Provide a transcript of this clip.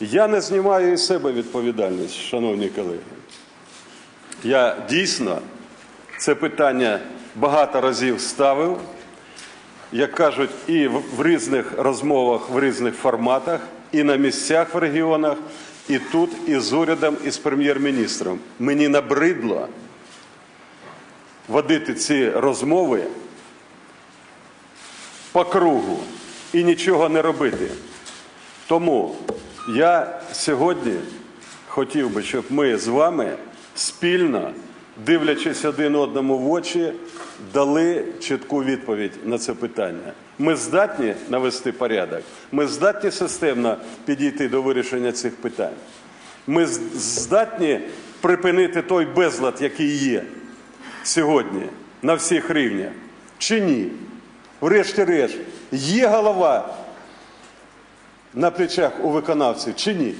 Я не знімаю із себе відповідальність, шановні колеги. Я дійсно це питання багато разів ставив, як кажуть, і в різних розмовах, в різних форматах, і на місцях в регіонах, і тут, і з урядом, і з прем'єр-міністром. Мені набридло водити ці розмови по кругу і нічого не робити. Тому я сьогодні хотів би, щоб ми з вами спільно, дивлячись один одному в очі, дали чітку відповідь на це питання. Ми здатні навести порядок, ми здатні системно підійти до вирішення цих питань. Ми здатні припинити той безлад, який є сьогодні на всіх рівнях, чи ні? Врешті-решт, є голова на плечах у виконавців чи ні?